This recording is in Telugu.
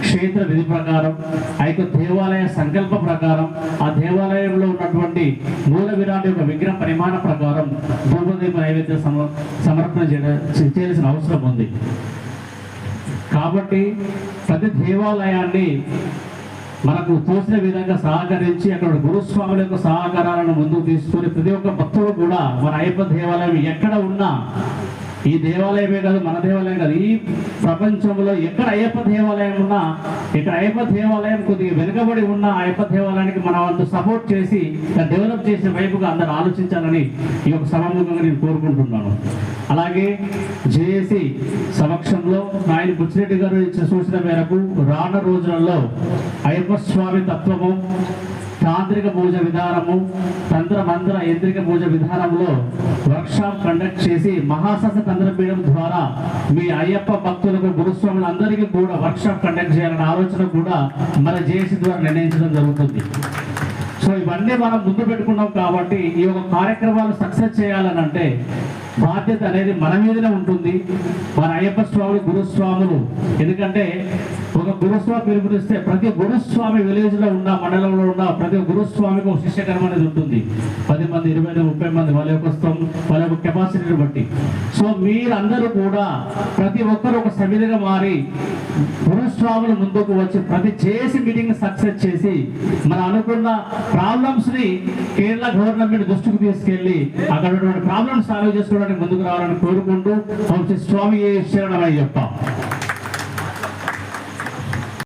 క్షేత్ర విధి ప్రకారం ఆ యొక్క దేవాలయ సంకల్ప ప్రకారం ఆ దేవాలయంలో ఉన్నటువంటి మూల విరాట్ యొక్క విగ్రహ పరిమాణ ప్రకారం ధూపదీప నైవేద్య సమర్పణ చేయాల్సిన అవసరం ఉంది. కాబట్టి ప్రతి దేవాలయాన్ని మనకు చూసిన విధంగా సహకరించి అక్కడ గురుస్వాముల యొక్క సహకారాలను ముందుకు తీసుకొని ప్రతి ఒక్క భక్తుడు కూడా మన అయ్యప్ప దేవాలయం ఎక్కడ ఉన్నా ఈ దేవాలయమే కాదు మన దేవాలయం కాదు. ఈ ప్రపంచంలో ఎక్కడ అయ్యప్ప దేవాలయం ఉన్నా ఇక్కడ అయ్యప్ప దేవాలయం కొద్దిగా వెనుకబడి ఉన్న అయ్యప్ప దేవాలయానికి మన వంతు సపోర్ట్ చేసి డెవలప్ చేసే వైపుగా అందరు ఆలోచించాలని ఈ యొక్క సభాముఖంగా నేను కోరుకుంటున్నాను. అలాగే జేఏసీ సమక్షంలో నాయన బుచ్చిరెడ్డి గారు ఇచ్చిన సూచన మేరకు రాన రోజులలో అయ్యప్ప స్వామి తత్వము తాంత్రిక పూజ విధానము తంత్ర మంత్ర యంత్రిక పూజ విధానంలో వర్క్షాప్ కండక్ట్ చేసి మహాసస తంత్రపీఠం ద్వారా మీ అయ్యప్ప భక్తులకు గురుస్వాములందరికీ కూడా వర్క్షాప్ కండక్ట్ చేయాలనే ఆలోచన కూడా మన జేసీ ద్వారా నిర్ణయించడం జరుగుతుంది. సో ఇవన్నీ మనం ముందు పెట్టుకున్నాం కాబట్టి ఈ యొక్క కార్యక్రమాలు సక్సెస్ చేయాలని అంటే బాధ్యత అనేది మన మీదనే ఉంటుంది. మన అయ్యప్ప స్వాములు గురుస్వాములు. ఎందుకంటే ఒక గురుస్వామి పిలుపునిస్తే ప్రతి గురుస్వామి విలేజ్లో ఉన్న మండలంలో ఉన్న ప్రతి గురుస్వామికి ఒక శిష్యకరం అనేది ఉంటుంది. పది మంది ఇరవై మంది, ముప్పై మంది వాళ్ళ యొక్క స్థం వాళ్ళ యొక్క కెపాసిటీని బట్టి. సో మీరందరూ కూడా ప్రతి ఒక్కరు ఒక సమిధిగా మారి గురుస్వాముల ముందుకు వచ్చి ప్రతి చేసి మీటింగ్ సక్సెస్ చేసి మనం అనుకున్న ప్రాబ్లమ్స్ని కేరళ గవర్నమెంట్ దృష్టికి తీసుకెళ్ళి అక్కడ ఉన్నటువంటి ప్రాబ్లమ్స్ సాల్వ్ చేసుకోవడానికి ముందుకు రావాలని కోరుకుంటూ స్వామి శరణమయ్యప్ప